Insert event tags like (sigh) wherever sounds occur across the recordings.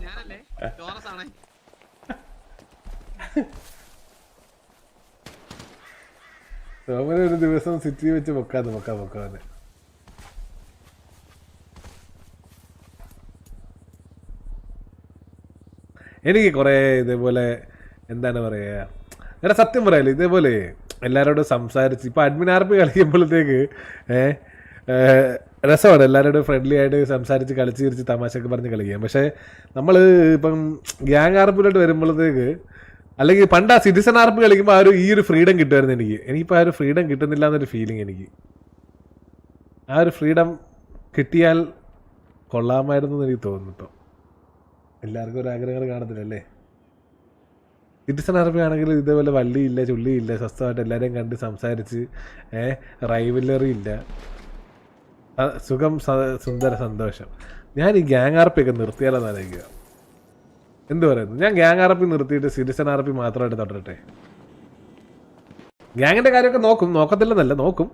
ഞാനല്ലേ? ടോറസ് ഒരു ദിവസം സിറ്റി വെച്ച് പൊക്കാത്ത പൊക്കാ പൊക്കാന്ന് എനിക്ക് കുറേ ഇതേപോലെ എന്താണ് പറയുക എടാ സത്യം പറയാലോ ഇതേപോലെ എല്ലാവരോടും സംസാരിച്ച് ഇപ്പം അഡ്മിൻ ആർപ്പ് കളിക്കുമ്പോഴത്തേക്ക് ഏഹ് രസമാണ്. എല്ലാവരോടും ഫ്രണ്ട്ലി ആയിട്ട് സംസാരിച്ച് കളിച്ച് ചിരിച്ച് തമാശയൊക്കെ പറഞ്ഞ് കളിക്കാം. പക്ഷേ നമ്മൾ ഇപ്പം ഗ്യാങ് ആർപ്പിലോട്ട് വരുമ്പോഴത്തേക്ക് അല്ലെങ്കിൽ പണ്ട് ആ സിറ്റിസൺ ആർപ്പ് കളിക്കുമ്പോൾ ആ ഒരു ഈ ഒരു ഫ്രീഡം കിട്ടുമായിരുന്നു എനിക്ക്. എനിക്കിപ്പോൾ ആ ഒരു ഫ്രീഡം കിട്ടുന്നില്ല എന്നൊരു ഫീലിംഗ് എനിക്ക്. ആ ഒരു ഫ്രീഡം കിട്ടിയാൽ കൊള്ളാമായിരുന്നു എന്ന് എനിക്ക് തോന്നുന്നു ഇപ്പം. എല്ലാവർക്കും ഒരു ആഗ്രഹങ്ങൾ കാണത്തില്ലല്ലേ സിറ്റിസൺ ആർപ്പി ആണെങ്കിൽ ഇതേപോലെ വള്ളിയില്ല ചുള്ളിയില്ല സ്വസ്ഥമായിട്ട് എല്ലാവരെയും കണ്ട് സംസാരിച്ച് ഏഹ് റൈവലറി ഇല്ല. സുഖം സുന്ദര സന്തോഷം. ഞാൻ ഈ ഗ്യാങ് ആർപ്പി ഒക്കെ നിർത്തിയാലെന്ന് എന്ത് പറയുന്നു? ഞാൻ ഗ്യാങ് ആർപ്പി നിർത്തിയിട്ട് സിറ്റിസൺ ആർപ്പി മാത്രമായിട്ട് തുടരട്ടെ? ഗ്യാങ്ങിന്റെ കാര്യമൊക്കെ നോക്കും. നോക്കത്തില്ലെന്നല്ല നോക്കും.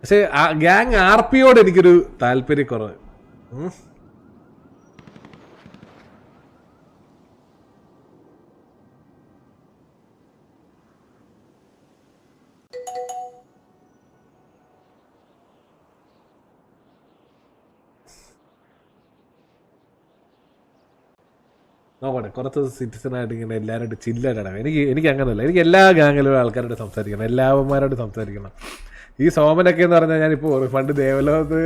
പക്ഷേ ഗ്യാങ് ആർപിയോട് എനിക്കൊരു താല്പര്യക്കുറവ്. നോക്കട്ടെ കുറച്ച് സിറ്റിസൺ ആയിട്ട് ഇങ്ങനെ എല്ലാവരോട് ചില്ലായിട്ടാണ് എനിക്ക് എനിക്ക് അങ്ങനെയല്ല എനിക്ക് എല്ലാ ഗാങ്ങിലും ആൾക്കാരോട് സംസാരിക്കണം. എല്ലാവന്മാരോട് സംസാരിക്കണം. ഈ സോമനൊക്കെ എന്ന് പറഞ്ഞാൽ ഞാനിപ്പോൾ. പണ്ട് ദേവലോകത്ത്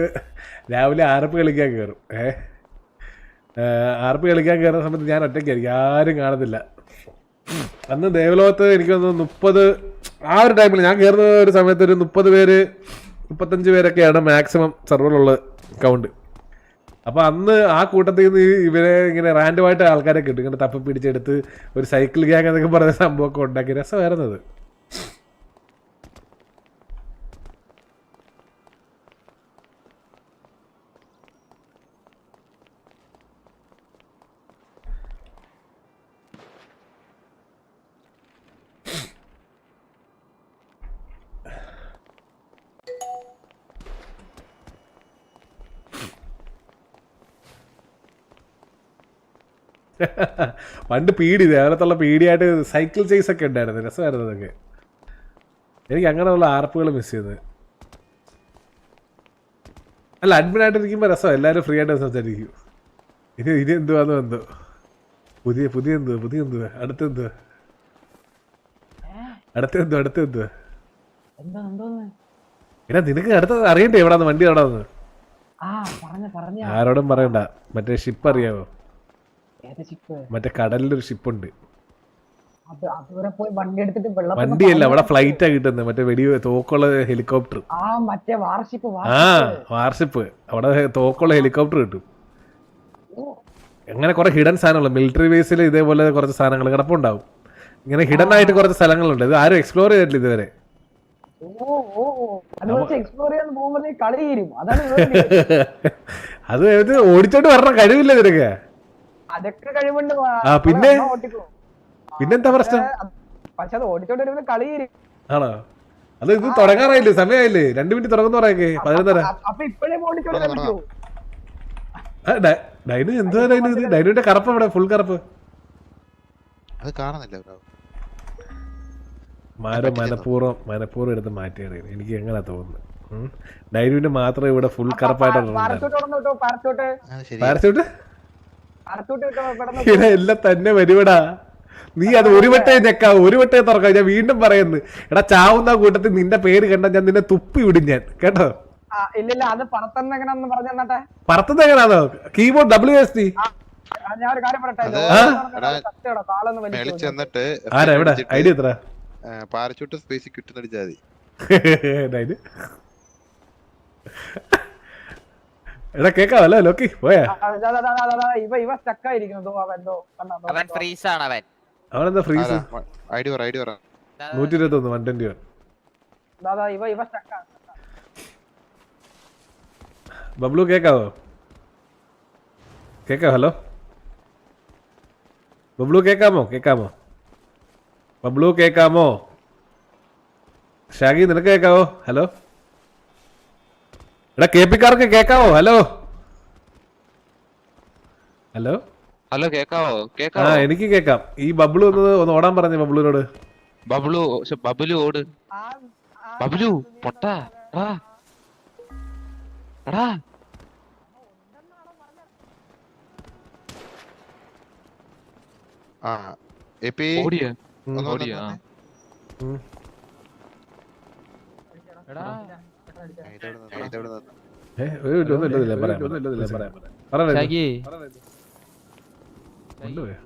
രാവിലെ ആർപ്പ് കളിക്കാൻ കയറും ഏഹ് ആർപ്പ് കളിക്കാൻ കയറുന്ന സമയത്ത് ഞാൻ ഒറ്റയ്ക്കായിരിക്കും. ആരും കാണത്തില്ല. അന്ന് ദേവലോകത്ത് എനിക്ക് തോന്നുന്നു മുപ്പത് ആ ഒരു ടൈമിൽ ഞാൻ കയറുന്ന ഒരു സമയത്ത് ഒരു മുപ്പത് പേര് മുപ്പത്തഞ്ച് പേരൊക്കെയാണ് മാക്സിമം സെർവറിലുള്ള കൗണ്ട് അപ്പൊ അന്ന് ആ കൂട്ടത്തിൽ നിന്ന് ഇവരെ ഇങ്ങനെ റാൻഡമായിട്ട് ആൾക്കാരെ കിട്ടും ഇങ്ങനെ തപ്പി പിടിച്ചെടുത്ത് ഒരു സൈക്കിൾ ഗ്യാങ് എന്നൊക്കെ പറയുന്ന സംഭവമൊക്കെ ഉണ്ടാക്കി. രസമായിരുന്നത് പണ്ട് പീടി ദേവലത്തുള്ള പീടിയായിട്ട് സൈക്കിൾ ചേസ് ഒക്കെ ഉണ്ടായിരുന്നു രസമായിരുന്നു അതൊക്കെ. എനിക്ക് അങ്ങനെയുള്ള ആർപ്പുകൾ മിസ് ചെയ്ത് അല്ല അഡ്മിനായിട്ട് ഇരിക്കുമ്പോൾ രസം എല്ലാവരും ഫ്രീ ആയിട്ട് സംസാരിക്കും. ഇത് ഇനി എന്തുവാന്ന് എന്തോ. പുതിയ പുതിയ എന്തുവാ പുതിയ എന്തുവാ അടുത്ത എന്തുവാ? അടുത്ത എന്തുവാ അടുത്ത എന്തുവാ? എന്നാ നിനക്ക് അടുത്ത അറിയണ്ടേ എവിടാന്ന് വണ്ടി എവിടാന്ന്? ആരോടും പറയണ്ട മറ്റേ ഷിപ്പ് ചിപ്പ് മറ്റേ കടലിലൊരു എടുത്തിട്ട് വെള്ളത്തിൽ വണ്ടിയല്ല അവിടെ ഫ്ലൈറ്റാ കിട്ടുന്നത്. മറ്റേ വെടി തോക്കുള്ള ഹെലികോപ്റ്റർ ആ വാർഷിപ്പ് ആ അവിടെ തോക്കുള്ള ഹെലികോപ്റ്റർ കിട്ടും. അങ്ങനെ കുറെ ഹിഡൻ സാധനങ്ങൾ മിലിറ്ററി ബേസിൽ ഇതേപോലെ കുറച്ച് സാധനങ്ങൾ കിടപ്പുണ്ടാവും. ഇങ്ങനെ ഹിഡൻ ആയിട്ട് കുറച്ച് സ്ഥലങ്ങളുണ്ട്. ഇത് ആരും എക്സ്പ്ലോർ ചെയ്തിട്ടില്ല ഇതുവരെ. അത് (laughs) ഓടിച്ചോട്ട് വരണ കഴിവില്ല നിനക്ക് അതൊക്കെ കഴിവുണ്ട്. ആ, പിന്നെ? പിന്നെന്താ പ്രശ്നം? പക്ഷെ അത് ഓടിച്ചോണ്ട് വരുമ്പോൾ കളി ആണോ? അത് ഇത് തുടങ്ങാറായില്ലേ? സമയമായില്ലേ രണ്ടു മിനിറ്റ് തുടങ്ങുന്ന പറയൊക്കെ പതിനൊന്നര. അപ്പൊ ഇപ്പോഴേ ഓടിച്ചോണ്ട് ഡൈനു എന്തുവാ ഡൈനു ഇത്? ഡൈനുവിന്റെ കറുപ്പ് ഇവിടെ ഫുൾ കറുപ്പ്. അത് കാണുന്നില്ല ബ്രോ. മാരോ മനഃപൂർവം മനഃപൂർവം എടുത്ത് മാറ്റിയാണ് എനിക്ക് എങ്ങനെ തോന്നുന്നത്. ഡൈനുവിന്റെ മാത്രം ഇവിടെ ഫുൾ കറുപ്പായിട്ടുണ്ട് പാരച്ചൂട്ട്? ഇവിടെ എല്ലാം തന്നെ വരുവടാ. നീ അത് ഒരു വട്ടേ ഞെക്കാ ഒരു വട്ടേ തുറക്കാം. ഞാൻ വീണ്ടും പറയുന്നു എടാ ചാവുന്ന കൂട്ടത്തിൽ നിന്റെ പേര് കണ്ട ഞാൻ നിന്നെ തുപ്പി വിടും ഞാൻ. കേട്ടോ? ആ, ഇല്ലില്ല അത് പണത്തന്നെ എങ്ങനെയാന്ന് പറഞ്ഞു തന്നട്ടെ? പറത്തുന്നത് കീബോർഡ് ഡബ്ല്യു എസ് ടി ഞാൻ ഒരു കാര്യം പറയട്ടെ? ആരാ എവിടെ ഐഡിയ എത്ര പാരച്ചൂട്ട് സ്പേസ് കിട്ടുന്നടിച്ചാൽ മതി (laughs) എടാ കേക്കാവല്ലോ ലോക്കി പോയാ. ആ, ഇവ ഇവ സ്റ്റക്കായിരിക്കുന്നു അവൻ എന്തോ കണ്ടോ, അവൻ ഫ്രീസ് ആണ് അവൻ. അവനെന്താ ഫ്രീസ് ഐഡി പറ ഐഡി പറ. നൂറ്റി ഇരുപത്തി ഒന്ന് വൺ ട്വന്റി വൺ ദാ, ദാ, ഇവ ഇവ സ്റ്റക്കാണ് ബബ്ലു കേക്കാവോ? കേക്കാവോ ഹലോ? ബബ്ലു കേക്കാമോ? കേക്കാമോ? ബബ്ലു കേക്കാമോ? ഷാഗി നിനക്ക് കേക്കാവോ? ഹലോ? എടാ കെ കാർക്ക് കേക്കാവോ? ഹലോ? ഹലോ? ഹലോ കേക്കാവോ? ആ എനിക്ക് കേക്കാം. ഈ ബബ്ലു വന്നത് ഒന്ന് ഓടാൻ പറഞ്ഞു ബബ്ലുവിനോട്. ബബ്ലു ശ്ശെ, ബബ്ലു ഓട്. ബബ്ലു പൊട്ടാ എടാ. എടാ. ആ എപ്പി ഓടിയ. ഉം. ഒന്ന് ഓടിയ ആ. ഉം. എടാ. ഇതെവിടെ നിന്ന്? ഇതെവിടെ നിന്ന്? ഏ, ഒരു മിനിറ്റ്, ഒന്നും ഇല്ലതില്ല പറയാം പറയാം